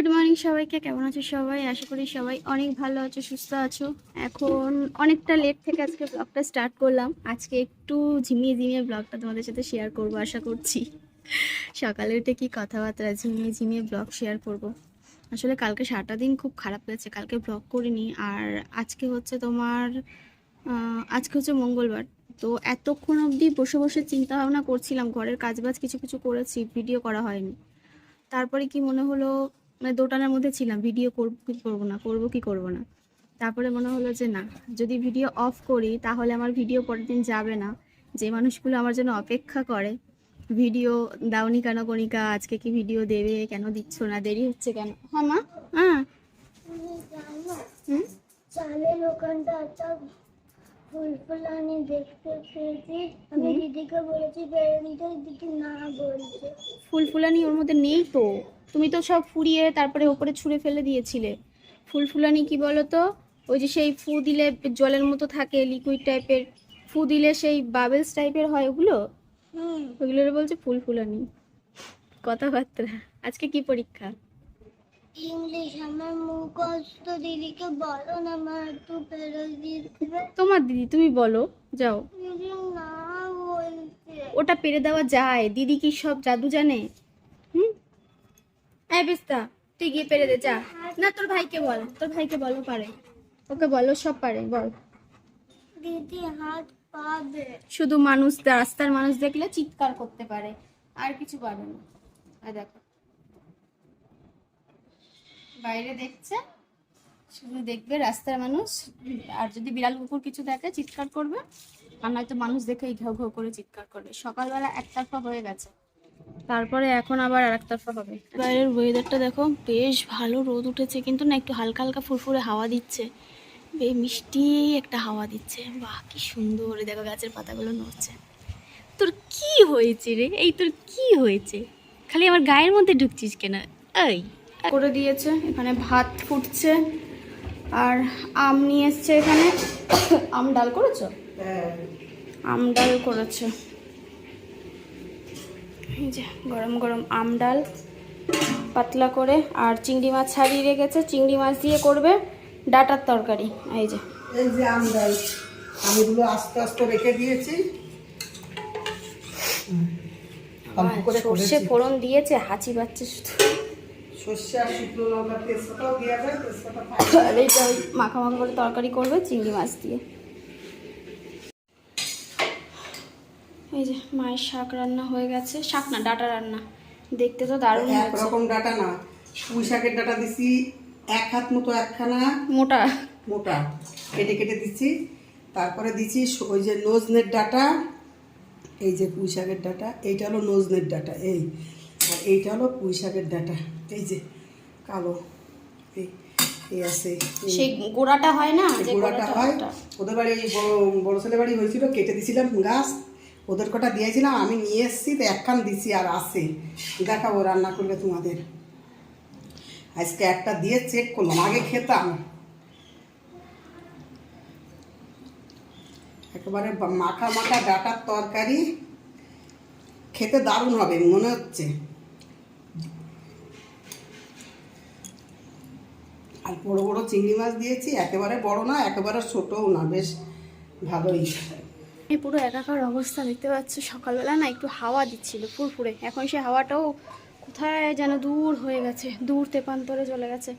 Good morning সবাইকে, কেমন আছো সবাই? আশা করি সবাই অনেক ভালো আছো, সুস্থ আছো। এখন অনেকটা লেট থেকে আজকে ব্লগটা স্টার্ট করলাম। আজকে একটু ঝিমিয়ে ঝিমিয়ে ব্লগটা তোমাদের সাথে শেয়ার করব, আশা করছি। সকালে উঠে কি কথাবার্তা, ঝিমিয়ে ঝিমিয়ে ব্লগ শেয়ার করব। আসলে কালকে সারাটা দিন খুব খারাপ গেছে, কালকে ব্লগ করিনি। আর আজকে হচ্ছে তোমার আজকে হচ্ছে মঙ্গলবার। তো এতক্ষণ অবধি বসে বসে চিন্তা ভাবনা করছিলাম, ঘরের কাজবাজ কিছু কিছু করেছি ভিডিও করা হয়নি। তারপরে কি মনে হলো মানে দোটানার মধ্যে ছিলাম ভিডিও করব কি করব না করব কি করব না। তারপরে মনে হলো যে না যদি ভিডিও অফ করি তাহলে আমার ভিডিও পরের দিন যাবে না। যে মানুষগুলো আমার জন্য অপেক্ষা করে ভিডিও দাওনি কেন কণিকা? আজকে কি ভিডিও দেবে? কেন দিচ্ছ না? দেরি হচ্ছে কেন? হ্যাঁ মা। হ্যাঁ। হুম? চালের দোকানটা একটা ফুল ফুলানি দেখতে পেয়েছি। আমি দিদিকে বলেছি বেড়ে দিতে দিদি না বলছে। ফুল ফুলানি ওর মধ্যে নেই তো। তুমি তো সব ফুরিয়ে তারপরে ওপরে ছুঁড়ে ফেলে দিয়েছিলে। ফুল ফুলানি কি বলো তো ওই যে সেই ফু দিলে জলের মতো থাকে লিকুইড টাইপের ফু দিলে সেই বাবেলস টাইপের হয় ওগুলো? হুম। ওগুলোর বলছে ফুল ফুলানি। কথাবার্তা। আজকে কি পরীক্ষা? ইংলিশ আমার মুখস্থ দিদিকে বলো না আমার একটু তোমার দিদি তুমি বলো যাও। ওটা পেরে দেওয়া যায়। দিদি কি সব জাদু জানে? হুম? এই বিস্তা তুই গিয়ে পেরে দে যা। না তোর ভাইকে বল তোর ভাইকে বলো পারে। ওকে বলো সব পারে বল। দিদি হাত পাবে শুধু মানুষ রাস্তার মানুষ দেখলে চিৎকার করতে পারে আর কিছু পারে না। আর দেখো। বাইরে দেখছে শুধু দেখবে রাস্তার মানুষ আর যদি বিড়াল কুকুর কিছু দেখে চিৎকার করবে আর নয়তো মানুষ দেখেই ঘেউ ঘেউ করে চিৎকার করবে। সকালবেলা একতরফা হয়ে গেছে। তারপরে এখন আবার আর একতরফা হবে। বাইরের ওয়েদারটা দেখো বেশ ভালো রোদ উঠেছে কিন্তু না একটু হালকা হালকা ফুরফুরে হাওয়া দিচ্ছে। বেশ মিষ্টি একটা হাওয়া দিচ্ছে। বাহ কি সুন্দর। দেখো গাছের পাতাগুলো নড়ছে। তোর কি হয়েছে রে? এই তোর কি হয়েছে? খালি আমার গায়ের মধ্যে ঢুকছিস কেন? এই করে দিয়েছে এখানে ভাত ফুটছে। আর আম নিয়ে এসছে এখানে। আম ডাল করেছ? আম ডাল করেছে। এই যে গরম গরম আম ডাল পাতলা করে আর চিংড়ি মাছ ছাড়িয়ে রেখেছে। চিংড়ি মাছ দিয়ে করবে ডাটার তরকারি। এই যে। এই যে আমরাই আমিগুলো আস্তে আস্তে রেখে দিয়েছি। সর্ষে ফোড়ন দিয়েছে হাঁচি পাচ্ছে শুধু। সর্ষে আর শুকনো লঙ্কা তেজপাতাও দেওয়া যায় তেজপাতা খাই আর এইটা মাখা মাখা করে তরকারি করবে চিংড়ি মাছ দিয়ে। এই যে মায়ের শাক রান্না হয়ে গেছে। শাক না ডাটা রান্না। দেখতে তো দারুণ একরকম ডাটা না। পুঁই শাকের ডাটা দিছি এক হাত মতো একখানা। মোটা। মোটা। কেটে কেটে দিচ্ছি। তারপরে দিচ্ছি ওই যে নজনের ডাটা। এই যে পুঁই শাকের ডাটা। এইটা হলো নজনের ডাটা এই। আর এইটা হলো পুঁই শাকের ডাটা। এই যে কালো। এই এই আছে। সেই গোড়াটা হয় না? গোড়াটা হয়। ওদের বাড়ি বড় বড় ছেলে বাড়ি হয়েছিল। কেটে দিছিলাম গাছ। ওদের কটা দিয়েছিলাম, আমি নিয়ে এসেছি, তো একখান দিছি আর আসে দেখাবো রান্না করলে তোমাদের। আজকে একটা দিয়ে চেক করলাম, আগে খেতাম। একেবারে মাখা মাখা ডাটার তরকারি, খেতে দারুণ হবে, মনে হচ্ছে। আর বড়ো বড়ো চিংড়ি মাছ দিয়েছি, একেবারে বড় না, একেবারে ছোটও না, বেশ ভালোই। এই পুরো একাকার অবস্থা দেখতে পাচ্ছ। সকালবেলা না একটু হাওয়া দিচ্ছিল ফুরফুরে। এখন সে হাওয়াটাও কোথায় যেন দূর হয়ে গেছে, দূর তেপান্তরে চলে গেছে।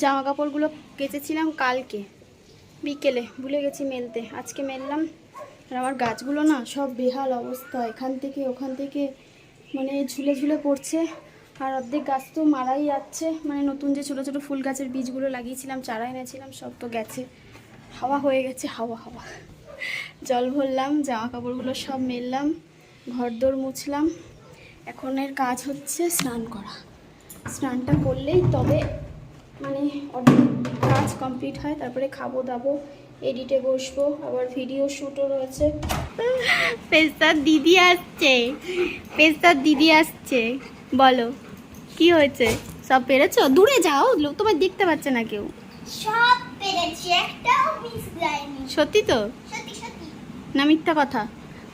জামা কাপড়গুলো কেচেছিলাম কালকে, বিকেলে। ভুলে গেছি মেলতে। আজকে মেললাম। আর আমার গাছগুলো না সব বেহাল অবস্থা। এখান থেকে ওখান থেকে মানে ঝুলে ঝুলে পড়ছে। আর অর্ধেক গাছ তো মারাই যাচ্ছে। মানে নতুন যে ছোটো ছোটো ফুল গাছের বীজগুলো লাগিয়েছিলাম, চারা এনেছিলাম, সব তো গেছে। হাওয়া হয়ে গেছে, হাওয়া হাওয়া। জল ভরলাম জামা কাপড়গুলো সব মেললাম ঘরদোর মুছলাম। এখনের কাজ হচ্ছে স্নান করা। স্নানটা করলেই তবে মানে কাজ কমপ্লিট হয় তারপরে খাব দাবো এডিটে বসবো আবার ভিডিও শ্যুটও রয়েছে। পেস্তার দিদি আসছে। পেস্তার দিদি আসছে। বলো কি হয়েছে? সব পেরেছ? দূরে যাও লোক তোমায় দেখতে পাচ্ছে না কেউ। সব পেরেছি একটাও মিস যায়নি। সত্যি তো? সত্যি। না মিথ্যা কথা।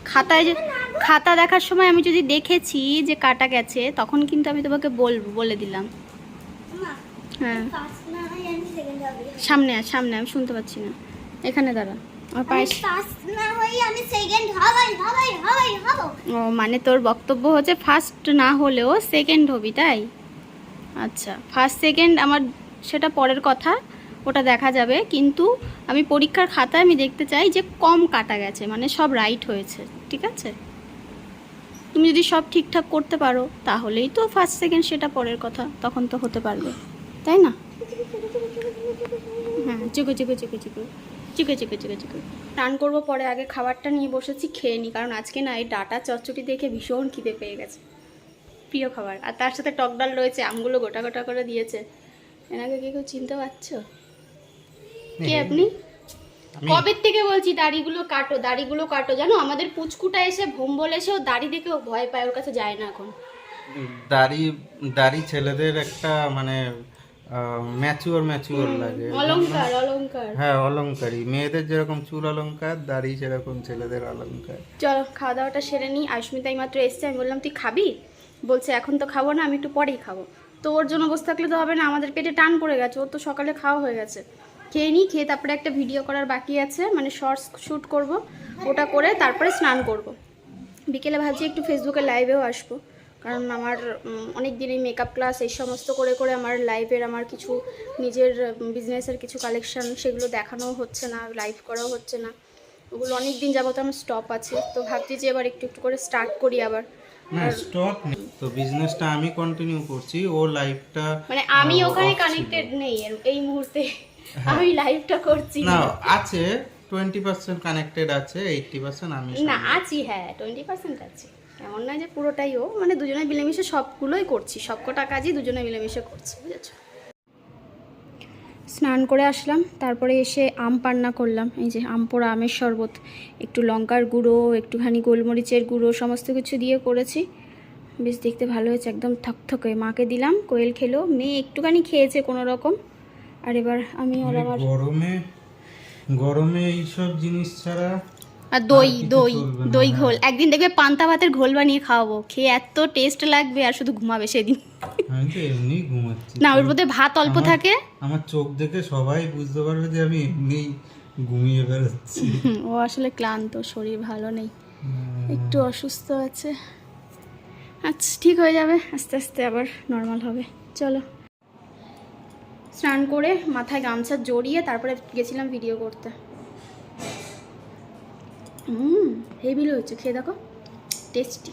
খাতায় যে খাতা দেখার সময় আমি যদি দেখেছি যে কাটা গেছে তখন কিন্তু আমি তোমাকে বলব বলে দিলাম। হ্যাঁ। সামনে সামনে আমি শুনতে পাচ্ছি না। এখানে দাঁড়া। ও মানে তোর বক্তব্য হচ্ছে ফার্স্ট না হলেও সেকেন্ড হবি তাই? আচ্ছা ফার্স্ট সেকেন্ড আমার সেটা পরের কথা। ওটা দেখা যাবে, কিন্তু আমি পরীক্ষার খাতায় আমি দেখতে চাই যে কম কাটা গেছে মানে সব রাইট হয়েছে, ঠিক আছে? তুমি যদি সব ঠিকঠাক করতে পারো, তাহলেই তো ফার্স্ট সেকেন্ড সেটা পরের কথা, তখন তো হতে পারবে, তাই না? হ্যাঁ চুকো চুকো চুকো চুকো চিকে চিকে চিকে চিকে স্নান করব, পরে আগে খাবারটা নিয়ে বসেছি, খেয়ে নিই কারণ আজকে না এই ডাটা চচ্চটি দেখে ভীষণ খিদে পেয়ে গেছে। প্রিয় খাবার। আর তার সাথে টক ডাল রয়েছে, আমগুলো গোটা গোটা করে দিয়েছে। এনাকে কেউ চিনতে পারছ? কে আপনি? কবে থেকে বলছি দাড়িগুলো কাটো দাড়িগুলো কাটো? জানো আমাদের পুচকুটা এসে ভোম্বল এসে ও দাড়ি দেখে ও ভয় পায় ওর কাছে যায় না এখন। দাড়ি দাড়ি ছেলেদের একটা মানে ম্যাচিওর ম্যাচিওর লাগে। অলংকার অলংকার। হ্যাঁ অলংকারী মেয়েদের যেরকম চুল অলংকার দাড়ি সেরকম ছেলেদের অলংকার। চলো খাওয়া দাওয়াটা সেরে নিই। আয়ুষ্মিতা এই মাত্র এসছে আমি বললাম তুই খাবি? বলছে এখন তো খাব না আমি একটু পরেই খাব। তো ওর জন্য বসে থাকলে তো হবে না আমাদের পেটে টান পড়ে গেছে ওর তো সকালে খাওয়া হয়ে গেছে। খেয়ে নিই খেয়ে তারপরে একটা ভিডিও করার বাকি আছে মানে শর্টস শ্যুট করব ওটা করে তারপরে স্নান করব। বিকেলে ভাবছি একটু ফেসবুকে লাইভেও আসব কারণ আমার অনেক দিন এই মেকআপ ক্লাস এই সমস্ত করে করে আমার লাইভের আমার কিছু নিজের বিজনেসের কিছু কালেকশান সেগুলো দেখানোও হচ্ছে না লাইভ করাও হচ্ছে না। ওগুলো অনেক দিন যাবত আমার স্টপ আছে তো ভাবছি যে এবার একটু একটু করে স্টার্ট করি আবার। না স্টপ নেই। তো বিজনেসটা আমি কন্টিনিউ করছি ও লাইফটা মানে আমি ওখানে কানেক্টেড নেই এই মুহূর্তে। আমি লাইভটা করছি। না আছে টোয়েন্টি পার্সেন্ট কানেক্টেড আছে এইটটি পার্সেন্ট আমি না আছি হ্যাঁ টোয়েন্টি পার্সেন্ট আছি। এমন নয় যে পুরোটাই ও মানে দুজনে মিলেমিশে সবগুলোই করছি সবকটা কাজই দুজনে মিলেমিশে করছি বুঝেছ? স্নান করে আসলাম তারপরে এসে আম পান্না করলাম এই যে আম পোড়া আমের শরবত একটু লঙ্কার গুঁড়ো একটুখানি গোলমরিচের গুঁড়ো সমস্ত কিছু দিয়ে করেছি। বেশ দেখতে ভালো হয়েছে একদম থকথকে মাকে দিলাম কোয়েল খেলো মেয়ে একটুখানি খেয়েছে কোনো রকম। আর এবার আমি আমার গরমে গরমে এইসব জিনিস ছাড়া আর দই দই দই হ্যাঁ। ঘোল। একদিন দেখবে পান্তা ভাতের ঘোল বানিয়ে খাওয়াবো। খেয়ে এত টেস্ট লাগবে আর শুধু ঘুমাবে সেদিন। আমি তো এমনি ঘুমাচ্ছি। না ওর মধ্যে ভাত অল্প থাকে। আমার চোখ দেখে সবাই বুঝতে পারবে যে আমি এমনি ঘুমিয়ে বেরোচ্ছি ও আসলে ক্লান্ত শরীর ভালো নেই। একটু অসুস্থ আছে। আচ্ছা ঠিক হয়ে যাবে। আস্তে আস্তে আবার নর্মাল হবে। চলো। স্নান করে মাথায় গামছা জড়িয়ে তারপরে গেছিলাম ভিডিও করতে। হুম হেভি হয়েছে খেয়ে দেখো টেস্টি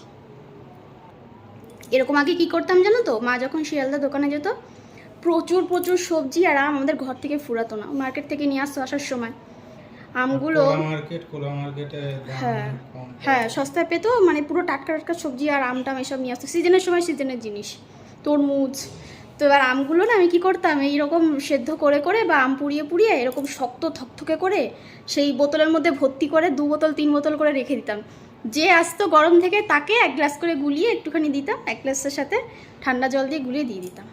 এরকম আগে কি করতাম জানো তো? মা যখন শিয়ালদা দোকানে যেত প্রচুর প্রচুর সবজি আর আম আমাদের ঘর থেকে ফুরাতো না। মার্কেট থেকে নিয়ে আসতো আসার সময়। আমগুলো হ্যাঁ হ্যাঁ সস্তায় পেতো মানে পুরো টাটকা টাটকা সবজি আর আমটাম এসব নিয়ে আসতো। সিজনের সময় সিজনের জিনিস। তরমুজ তো এবার আমগুলো না আমি কি করতাম এইরকম সেদ্ধ করে করে বা আম পুড়িয়ে পুড়িয়ে এরকম শক্ত থকথকে করে সেই বোতলের মধ্যে ভর্তি করে দু বোতল, তিন বোতল করে রেখে দিতাম। যে আসতো গরম থেকে তাকে এক গ্লাস করে গুলিয়ে একটুখানি দিতাম, এক গ্লাসের সাথে ঠান্ডা জল দিয়ে গুলিয়ে দিয়ে দিতাম।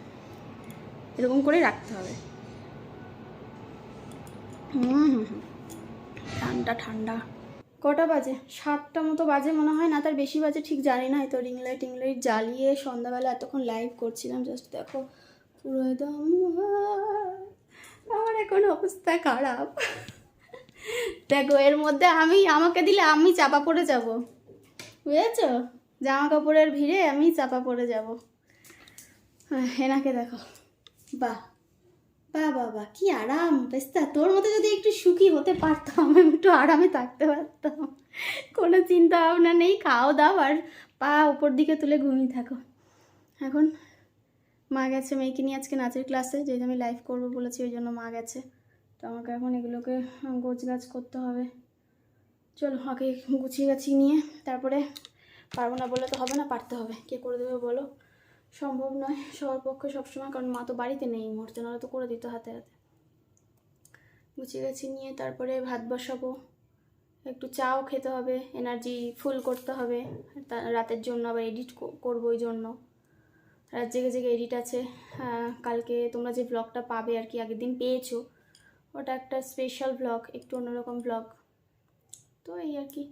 এরকম করে রাখতে হবে। হুম হুম হুম। ঠান্ডা ঠান্ডা। কটা বাজে? সাতটা মতো বাজে মনে হয়, না তার বেশি বাজে, ঠিক জানি না। তো রিং লাইট টিং লাইট জ্বালিয়ে সন্ধ্যাবেলা এতক্ষণ লাইভ করছিলাম জাস্ট দেখো। পুরো একদম আমার এখন অবস্থা খারাপ। দেখো এর মধ্যে আমি আমাকে দিলে আমি চাপা পড়ে যাব। বুঝেছ? জামা কাপড়ের ভিড়ে আমি চাপা পড়ে যাব। হ্যাঁ, এনাকে দেখো। বাহ বাহ বাহ কি আরাম। পেস্তা তোর মতো যদি একটু সুখী হতে পারতাম আমি একটু আরামে থাকতে পারতাম। কোনো চিন্তা ভাবনা নেই খাও দাও আর পা ওপর দিকে তুলে ঘুমিয়ে থাকো। এখন মা গেছে মেয়েকে নিয়ে আজকে নাচের ক্লাসে, যেহেতু আমি লাইভ করব বলেছি, ওই জন্য মা গেছে। তো আমাকে এখন এগুলোকে গোছ গাছ করতে হবে। চলো, আগে গুছিয়ে গাছিয়ে নিয়ে তারপরে পারব না বলে তো হবে না, পারতে হবে। কে করে দেবে বলো? সম্ভব নয়, সবার পক্ষে সবসময়, কারণ মা তো বাড়িতে নেই এই মুহূর্তে, নাহলে তো করে দিত হাতে হাতে। গুছিয়ে গেছি নিয়ে তারপরে ভাত বসাবো, একটু চাও খেতে হবে এনার্জি ফুল করতে হবে রাতের জন্য আবার এডিট করব ওই জন্য। রাত জেগে জেগে এডিট আছে। কালকে তোমরা যে ব্লগটা পাবে আর কি, আগের দিন পেয়েছ, ওটা একটা স্পেশাল ব্লগ একটু অন্যরকম ব্লগ তো এই আর কি।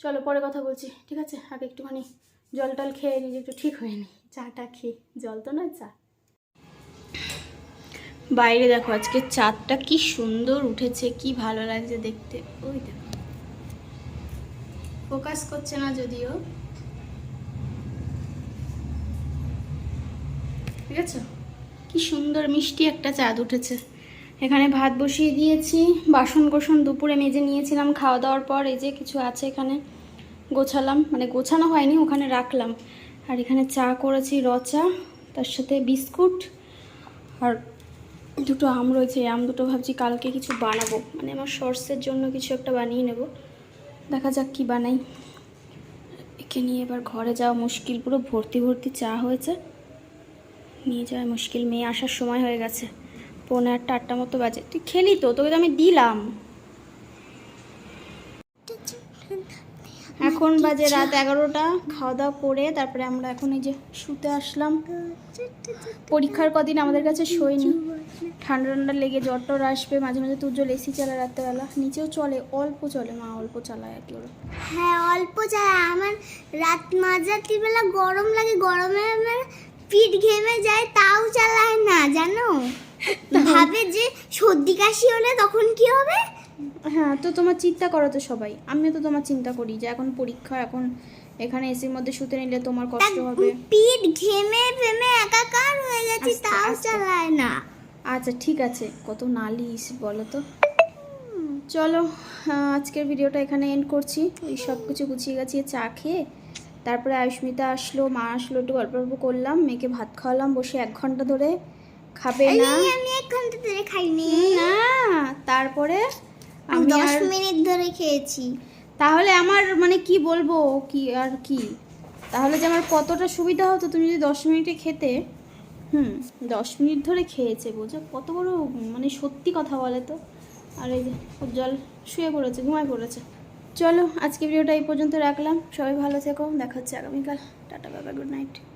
চলো পরে কথা বলছি, ঠিক আছে? আগে একটুখানি জল টল খেয়ে নিজে একটু ঠিক হয়ে নি চাটা খেয়ে, জল তো নয়, চা। বাইরে দেখো, আজকে চাঁদটা কি সুন্দর উঠেছে, কি ভালো লাগছে দেখতে। ওই দেখো। ফোকাস করছে না যদিও। ঠিক আছে কি সুন্দর মিষ্টি একটা চাঁদ উঠেছে। এখানে ভাত বসিয়ে দিয়েছি, বাসন কোসন দুপুরে মেজে নিয়েছিলাম, খাওয়া দাওয়ার পর এই যে কিছু আছে এখানে গোছালাম মানে গোছানো হয়নি, ওখানে রাখলাম। আর এখানে চা করেছি, র চা, তার সাথে বিস্কুট আর দুটো আম রয়েছে। আম দুটো ভাবছি কালকে কিছু বানাবো। মানে আমার শর্টসের জন্য কিছু একটা বানিয়ে নেব। দেখা যাক কি বানাই। একে নিয়ে এবার ঘরে যাওয়া মুশকিল, পুরো ভর্তি ভর্তি চা হয়েছে। নিয়ে যাওয়া মুশকিল, মেয়ে আসার সময় হয়ে গেছে। পৌনে আটটা আটটা মতো বাজে। তুই খেলি তো, তোকে তো আমি দিলাম। এখন বাজে রাত এগারোটা খাওয়া দাওয়া করে তারপরে আমরা এখন এই যে শুতে আসলাম। পরীক্ষার কদিন আমাদের কাছে শোয়নি ঠান্ডা ঠান্ডা লেগে জ্বর টর আসবে, মাঝে মাঝে তুর্জল এসি চালায় রাত্রেবেলা। নিচেও চলে, অল্প চলে মা, অল্প চালায় আর কি ওরা হ্যাঁ অল্প চায় আমার রাত মাঝরাত্রি বেলা গরম লাগে, গরমে আমার পিঠ ঘেমে যায় তাও চালায় না জানো? ভাবে যে সর্দি কাশি হলে তখন কি হবে? হ্যাঁ তো তোমার চিন্তা করো তো সবাই। আমিও তো তোমার চিন্তা করি যে এখন পরীক্ষা এখন এখানে এসির মধ্যে শুতে নিলে তোমার কষ্ট হবে। পিঠ ঘেমে ফেমে একাকার হয়ে গেছে তাও চালায় না। আচ্ছা ঠিক আছে। কত নালিশ বলো তো। চলো আজকের ভিডিওটা এখানে এন্ড করছি। এই সব কিছু গুছিয়ে গাছিয়ে চা খেয়ে তারপরে আয়ুষ্মিতা আসলো মা আসলো একটু গল্প গল্প করলাম মেয়েকে ভাত খাওয়ালাম বসে এক ঘণ্টা ধরে খাবে না। আমি এক ঘণ্টা ধরে খাইনি। না তারপরে আমি আমি দশ আর মিনিট ধরে খেয়েছি। তাহলে আমার মানে কি বলব কি আর কি? তাহলে যে আমার কতটা সুবিধা হতো তুমি যদি দশ মিনিটে খেতে। হুম দশ মিনিট ধরে খেয়েছে বোঝো কত বড় মানে সত্যি কথা বলে তো। আর এই যে জল শুয়ে পড়েছে ঘুমায় পড়েছে। চলো আজকে ভিডিওটা এই পর্যন্ত রাখলাম। সবাই ভালো থেকো, দেখা হচ্ছে আগামীকাল। টাটা, বাবা গুড নাইট